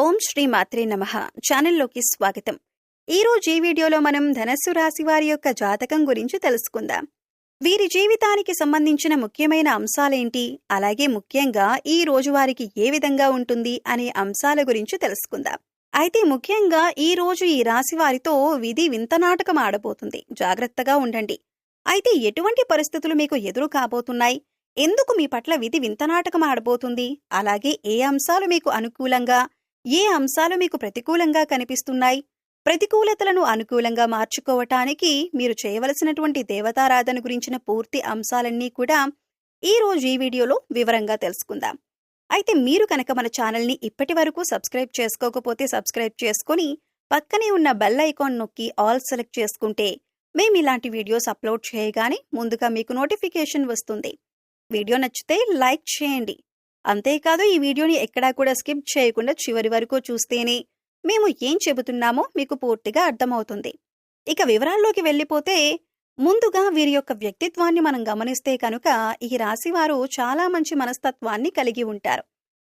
ఓం శ్రీ మాత్రే నమ. ఛానల్లోకి స్వాగతం. ఈ ఈ వీడియోలో మనం ధనస్సు రాశి వారి యొక్క జాతకం గురించి తెలుసుకుందాం. వీరి జీవితానికి సంబంధించిన ముఖ్యమైన అంశాలేంటి? అలాగే ముఖ్యంగా ఈ రోజు వారికి ఏ విధంగా ఉంటుంది అనే అంశాల గురించి తెలుసుకుందాం. అయితే ముఖ్యంగా ఈ రోజు ఈ రాశి వారితో విధి వింత నాటకం ఆడబోతుంది. జాగ్రత్తగా ఉండండి. అయితే ఎటువంటి పరిస్థితులు మీకు ఎదురు కాబోతున్నాయి? ఎందుకు మీ పట్ల విధి వింత నాటకం ఆడబోతుంది? అలాగే ఏ అంశాలు మీకు అనుకూలంగా ఏ అంశాలు మీకు ప్రతికూలంగా కనిపిస్తున్నాయి? ప్రతికూలతలను అనుకూలంగా మార్చుకోవటానికి మీరు చేయవలసినటువంటి దేవతారాధన గురించిన పూర్తి అంశాలన్నీ కూడా ఈ రోజు ఈ వీడియోలో వివరంగా తెలుసుకుందాం. అయితే మీరు కనుక మన ఛానల్ని ఇప్పటి వరకు సబ్స్క్రైబ్ చేసుకోకపోతే సబ్స్క్రైబ్ చేసుకుని పక్కనే ఉన్న బెల్ ఐకాన్ నొక్కి ఆల్ సెలెక్ట్ చేసుకుంటే మేము ఇలాంటి వీడియోస్ అప్లోడ్ చేయగానే ముందుగా మీకు నోటిఫికేషన్ వస్తుంది. వీడియో నచ్చితే లైక్ చేయండి. అంతేకాదు ఈ వీడియోని ఎక్కడా కూడా స్కిప్ చేయకుండా చివరి వరకు చూస్తేనే మేము ఏం చెబుతున్నామో మీకు పూర్తిగా అర్థమవుతుంది. ఇక వివరాల్లోకి వెళ్ళిపోతే ముందుగా వీరి యొక్క వ్యక్తిత్వాన్ని మనం గమనిస్తే కనుక ఈ రాశివారు చాలా మంచి మనస్తత్వాన్ని కలిగి ఉంటారు.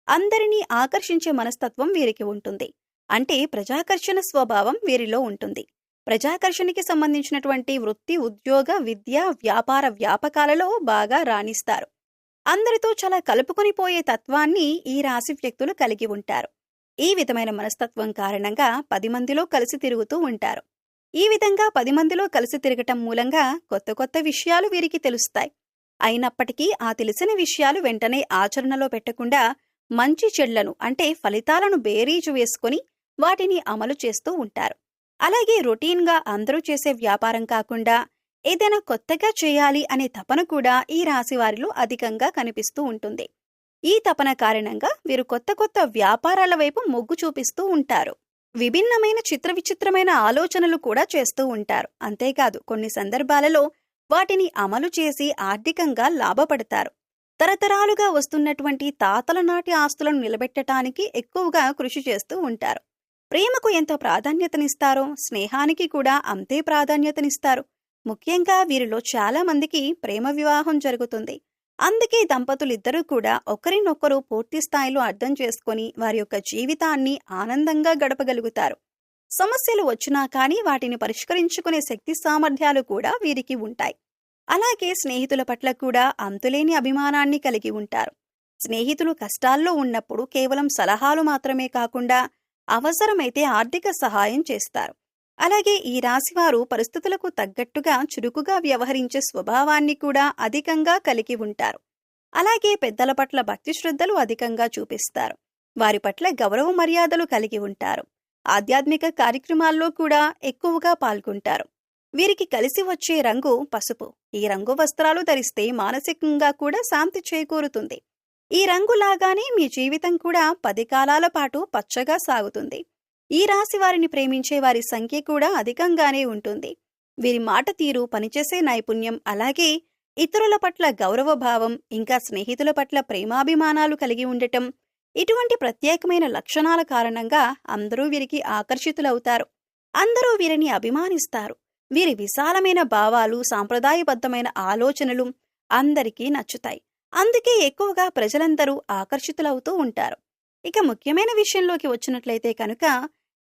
అందరినీ ఆకర్షించే మనస్తత్వం వీరికి ఉంటుంది. అంటే ప్రజాకర్షణ స్వభావం వీరిలో ఉంటుంది. ప్రజాకర్షణకి సంబంధించినటువంటి వృత్తి ఉద్యోగ విద్య వ్యాపార వ్యాపకాలలో బాగా రాణిస్తారు. అందరితో చాలా కలుపుకొని పోయే తత్వాన్ని ఈ రాశి వ్యక్తులు కలిగి ఉంటారు. ఈ విధమైన మనస్తత్వం కారణంగా పది మందిలో కలిసి తిరుగుతూ ఉంటారు. ఈ విధంగా పది మందిలో కలిసి తిరగటం మూలంగా కొత్త కొత్త విషయాలు వీరికి తెలుస్తాయి. అయినప్పటికీ ఆ తెలిసిన విషయాలు వెంటనే ఆచరణలో పెట్టకుండా మంచి చెడ్లను అంటే ఫలితాలను బేరీజు వేసుకుని వాటిని అమలు చేస్తూ ఉంటారు. అలాగే రొటీన్గా అందరూ చేసే వ్యాపారం కాకుండా ఏదైనా కొత్తగా చేయాలి అనే తపన కూడా ఈ రాశి వారిలో అధికంగా కనిపిస్తూ ఉంటుంది. ఈ తపన కారణంగా వీరు కొత్త కొత్త వ్యాపారాల వైపు మొగ్గు చూపిస్తూ ఉంటారు. విభిన్నమైన చిత్ర విచిత్రమైన ఆలోచనలు కూడా చేస్తూ ఉంటారు. అంతేకాదు కొన్ని సందర్భాలలో వాటిని అమలు చేసి ఆర్థికంగా లాభపడతారు. తరతరాలుగా వస్తున్నటువంటి తాతల నాటి ఆస్తులను నిలబెట్టడానికి ఎక్కువగా కృషి చేస్తూ ఉంటారు. ప్రేమకు ఎంత ప్రాధాన్యతనిస్తారో స్నేహానికి కూడా అంతే ప్రాధాన్యతనిస్తారు. ముఖ్యంగా వీరిలో చాలా మందికి ప్రేమ వివాహం జరుగుతుంది. అందుకే దంపతులిద్దరూ కూడా ఒకరినొకరు పూర్తి స్థాయిలో అర్థం చేసుకొని వారి యొక్క జీవితాన్ని ఆనందంగా గడపగలుగుతారు. సమస్యలు వచ్చినా కానీ వాటిని పరిష్కరించుకునే శక్తి సామర్థ్యాలు కూడా వీరికి ఉంటాయి. అలాగే స్నేహితుల పట్ల కూడా అంతులేని అభిమానాన్ని కలిగి ఉంటారు. స్నేహితులు కష్టాల్లో ఉన్నప్పుడు కేవలం సలహాలు మాత్రమే కాకుండా అవసరమైతే ఆర్థిక సహాయం చేస్తారు. అలాగే ఈ రాశివారు పరిస్థితులకు తగ్గట్టుగా చురుకుగా వ్యవహరించే స్వభావాన్ని కూడా అధికంగా కలిగి ఉంటారు. అలాగే పెద్దల పట్ల భక్తి శ్రద్ధలు అధికంగా చూపిస్తారు. వారి పట్ల గౌరవ మర్యాదలు కలిగి ఉంటారు. ఆధ్యాత్మిక కార్యక్రమాల్లో కూడా ఎక్కువగా పాల్గొంటారు. వీరికి కలిసి వచ్చే రంగు పసుపు. ఈ రంగు వస్త్రాలు ధరిస్తే మానసికంగా కూడా శాంతి చేకూరుతుంది. ఈ రంగులాగానే మీ జీవితం కూడా పది కాలాల పాటు పచ్చగా సాగుతుంది. ఈ రాశి వారిని ప్రేమించే వారి సంఖ్య కూడా అధికంగానే ఉంటుంది. వీరి మాట తీరు పనిచేసే నైపుణ్యం అలాగే ఇతరుల పట్ల గౌరవభావం ఇంకా స్నేహితుల పట్ల ప్రేమాభిమానాలు కలిగి ఉండటం ఇటువంటి ప్రత్యేకమైన లక్షణాల కారణంగా అందరూ వీరికి ఆకర్షితులవుతారు. అందరూ వీరిని అభిమానిస్తారు. వీరి విశాలమైన భావాలు సాంప్రదాయబద్ధమైన ఆలోచనలు అందరికీ నచ్చుతాయి. అందుకే ఎక్కువగా ప్రజలందరూ ఆకర్షితులవుతూ ఉంటారు. ఇక ముఖ్యమైన విషయంలోకి వచ్చినట్లయితే కనుక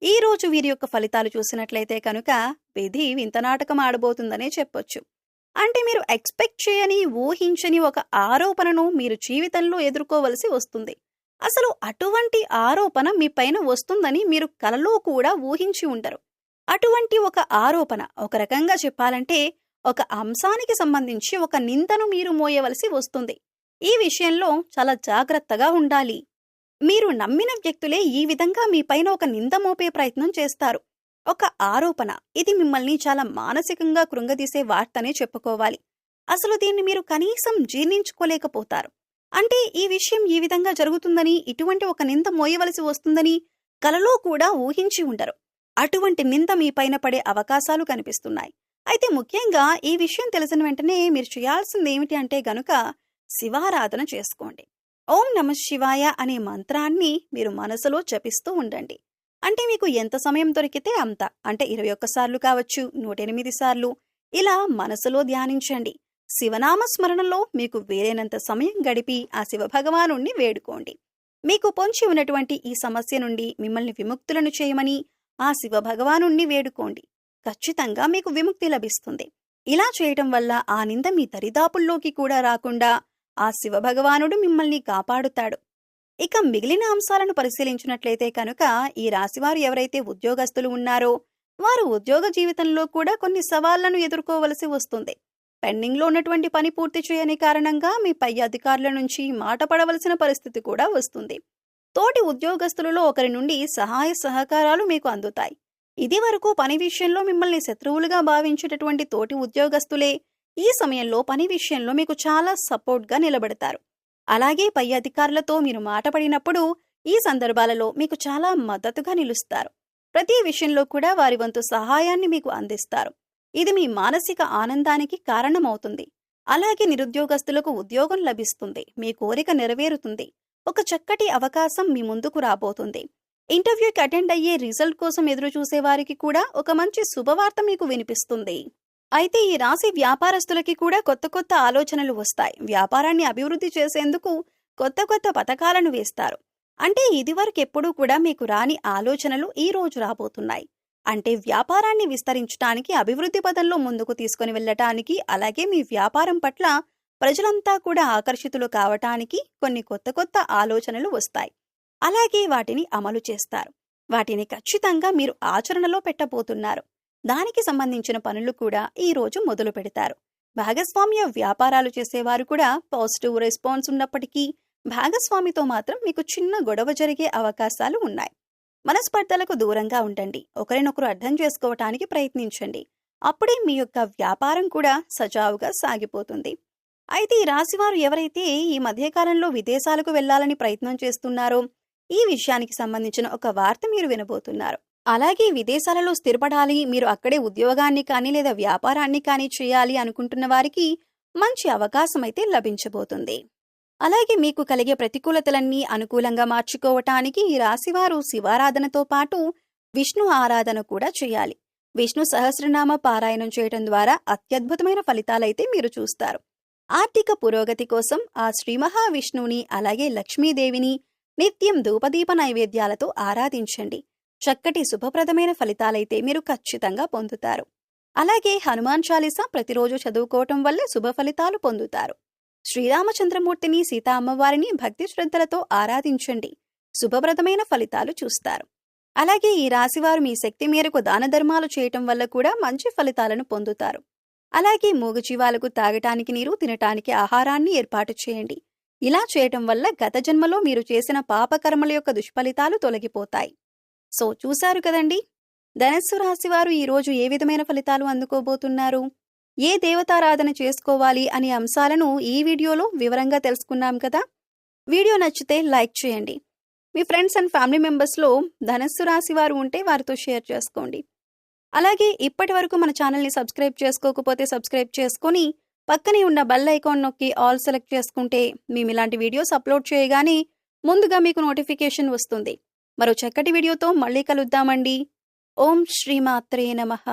ఈ రోజు వీరి యొక్క ఫలితాలు చూసినట్లయితే కనుక విధి వింతనాటకం ఆడబోతుందనే చెప్పొచ్చు. అంటే మీరు ఎక్స్పెక్ట్ చేయని ఊహించని ఒక ఆరోపణను మీరు జీవితంలో ఎదుర్కోవలసి వస్తుంది. అసలు అటువంటి ఆరోపణ మీ పైన వస్తుందని మీరు కలలో కూడా ఊహించి ఉండరు. అటువంటి ఒక ఆరోపణ ఒక రకంగా చెప్పాలంటే ఒక అంశానికి సంబంధించి ఒక నిందను మీరు మోయవలసి వస్తుంది. ఈ విషయంలో చాలా జాగ్రత్తగా ఉండాలి. మీరు నమ్మిన వ్యక్తులే ఈ విధంగా మీ పైన ఒక నింద మోపే ప్రయత్నం చేస్తారు. ఒక ఆరోపణ. ఇది మిమ్మల్ని చాలా మానసికంగా కృంగదీసే వార్తనే చెప్పుకోవాలి. అసలు దీన్ని మీరు కనీసం జీర్ణించుకోలేకపోతారు. అంటే ఈ విషయం ఈ విధంగా జరుగుతుందని ఇటువంటి ఒక నింద మోయవలసి వస్తుందని కలలో కూడా ఊహించి ఉండరు. అటువంటి నింద మీ పైన పడే అవకాశాలు కనిపిస్తున్నాయి. అయితే ముఖ్యంగా ఈ విషయం తెలిసిన వెంటనే మీరు చేయాల్సింది ఏమిటి అంటే గనుక శివారాధన చేసుకోండి. ఓం నమ శివాయ అనే మంత్రాన్ని మీరు మనసులో జపిస్తూ ఉండండి. అంటే మీకు ఎంత సమయం దొరికితే అంత. అంటే ఇరవై ఒక్కసార్లు కావచ్చు నూట ఎనిమిది సార్లు. ఇలా మనసులో ధ్యానించండి. శివనామ స్మరణలో మీకు వేరేనంత సమయం గడిపి ఆ శివ భగవానుణ్ణి వేడుకోండి. మీకు పొంచి ఉన్నటువంటి ఈ సమస్య నుండి మిమ్మల్ని విముక్తులను చేయమని ఆ శివ భగవానుణ్ణి వేడుకోండి. ఖచ్చితంగా మీకు విముక్తి లభిస్తుంది. ఇలా చేయటం వల్ల ఆ నింద మీ దరిదాపుల్లోకి కూడా రాకుండా ఆ శివ భగవానుడు మిమ్మల్ని కాపాడుతాడు. ఇక మిగిలిన అంశాలను పరిశీలించినట్లయితే కనుక ఈ రాశివారు ఎవరైతే ఉద్యోగస్తులు ఉన్నారో వారు ఉద్యోగ జీవితంలో కూడా కొన్ని సవాళ్ళను ఎదుర్కోవలసి వస్తుంది. పెండింగ్లో ఉన్నటువంటి పని పూర్తి చేయని కారణంగా మీ పై అధికారుల నుంచి మాట పడవలసిన పరిస్థితి కూడా వస్తుంది. తోటి ఉద్యోగస్తులలో ఒకరి నుండి సహాయ సహకారాలు మీకు అందుతాయి. ఇది వరకు పని విషయంలో మిమ్మల్ని శత్రువులుగా భావించేటటువంటి తోటి ఉద్యోగస్తులే ఈ సమయంలో పని విషయంలో మీకు చాలా సపోర్ట్గా నిలబడతారు. అలాగే పై అధికారులతో మీరు మాటపడినప్పుడు ఈ సందర్భాలలో మీకు చాలా మద్దతుగా నిలుస్తారు. ప్రతి విషయంలో కూడా వారి వంతు సహాయాన్ని మీకు అందిస్తారు. ఇది మీ మానసిక ఆనందానికి కారణమవుతుంది. అలాగే నిరుద్యోగస్తులకు ఉద్యోగం లభిస్తుంది. మీ కోరిక నెరవేరుతుంది. ఒక చక్కటి అవకాశం మీ ముందుకు రాబోతుంది. ఇంటర్వ్యూకి అటెండ్ అయ్యే రిజల్ట్ కోసం ఎదురు చూసే వారికి కూడా ఒక మంచి శుభవార్త మీకు వినిపిస్తుంది. అయితే ఈ రాశి వ్యాపారస్తులకి కూడా కొత్త కొత్త ఆలోచనలు వస్తాయి. వ్యాపారాన్ని అభివృద్ధి చేసేందుకు కొత్త కొత్త పథకాలను వేస్తారు. అంటే ఇదివరకు ఎప్పుడూ కూడా మీకు రాని ఆలోచనలు ఈ రోజు రాబోతున్నాయి. అంటే వ్యాపారాన్ని విస్తరించడానికి అభివృద్ధి పదంలో ముందుకు తీసుకుని వెళ్ళటానికి అలాగే మీ వ్యాపారం పట్ల ప్రజలంతా కూడా ఆకర్షితులు కావటానికి కొన్ని కొత్త కొత్త ఆలోచనలు వస్తాయి. అలాగే వాటిని అమలు చేస్తారు. వాటిని ఖచ్చితంగా మీరు ఆచరణలో పెట్టబోతున్నారు. దానికి సంబంధించిన పనులు కూడా ఈ రోజు మొదలు పెడతారు. భాగస్వామ్య వ్యాపారాలు చేసేవారు కూడా పాజిటివ్ రెస్పాన్స్ ఉన్నప్పటికీ భాగస్వామితో మాత్రం మీకు చిన్న గొడవ జరిగే అవకాశాలు ఉన్నాయి. మనస్పర్ధలకు దూరంగా ఉండండి. ఒకరినొకరు అర్థం చేసుకోవటానికి ప్రయత్నించండి. అప్పుడే మీ యొక్క వ్యాపారం కూడా సజావుగా సాగిపోతుంది. అయితే ఈ రాశివారు ఎవరైతే ఈ మధ్యకాలంలో విదేశాలకు వెళ్ళాలని ప్రయత్నం చేస్తున్నారో ఈ విషయానికి సంబంధించిన ఒక వార్త మీరు వినబోతున్నారు. అలాగే విదేశాలలో స్థిరపడాలి మీరు అక్కడే ఉద్యోగాన్ని కానీ లేదా వ్యాపారాన్ని కానీ చేయాలి అనుకుంటున్న వారికి మంచి అవకాశం అయితే లభించబోతుంది. అలాగే మీకు కలిగే ప్రతికూలతలన్నీ అనుకూలంగా మార్చుకోవటానికి ఈ రాశివారు శివారాధనతో పాటు విష్ణు ఆరాధన కూడా చేయాలి. విష్ణు సహస్రనామ పారాయణం చేయటం ద్వారా అత్యద్భుతమైన ఫలితాలైతే మీరు చూస్తారు. ఆర్థిక పురోగతి కోసం ఆ శ్రీ మహావిష్ణువుని అలాగే లక్ష్మీదేవిని నిత్యం ధూపదీప నైవేద్యాలతో ఆరాధించండి. చక్కటి శుభప్రదమైన ఫలితాలైతే మీరు ఖచ్చితంగా పొందుతారు. అలాగే హనుమాన్ చాలీసా ప్రతిరోజు చదువుకోవటం వల్ల శుభ ఫలితాలు పొందుతారు. శ్రీరామచంద్రమూర్తిని సీతా అమ్మవారిని భక్తి శ్రద్ధలతో ఆరాధించండి. శుభప్రదమైన ఫలితాలు చూస్తారు. అలాగే ఈ రాశివారు మీ శక్తి మేరకు దాన ధర్మాలు చేయటం వల్ల కూడా మంచి ఫలితాలను పొందుతారు. అలాగే మూగజీవాలకు తాగటానికి నీరు తినటానికి ఆహారాన్ని ఏర్పాటు చేయండి. ఇలా చేయటం వల్ల గత జన్మలో మీరు చేసిన పాపకర్మల యొక్క దుష్ఫలితాలు తొలగిపోతాయి. సో చూశారు కదండి? ధనస్సు రాశివారు ఈరోజు ఏ విధమైన ఫలితాలు అందుకోబోతున్నారు? ఏ దేవతారాధన చేసుకోవాలి అనే అంశాలను ఈ వీడియోలో వివరంగా తెలుసుకున్నాం కదా? వీడియో నచ్చితే లైక్ చేయండి. మీ ఫ్రెండ్స్ అండ్ ఫ్యామిలీ మెంబర్స్లో ధనస్సు రాశి వారు ఉంటే వారితో షేర్ చేసుకోండి. అలాగే ఇప్పటి వరకు మన ఛానల్ని సబ్స్క్రైబ్ చేసుకోకపోతే సబ్స్క్రైబ్ చేసుకొని పక్కనే ఉన్న బెల్ ఐకాన్ నొక్కి ఆల్ సెలెక్ట్ చేసుకుంటే మేము ఇలాంటి వీడియోస్ అప్లోడ్ చేయగానే ముందుగా మీకు నోటిఫికేషన్ వస్తుంది. మరో చక్కటి వీడియోతో మళ్ళీ కలుద్దామండి. ఓం శ్రీమాత్రే నమః.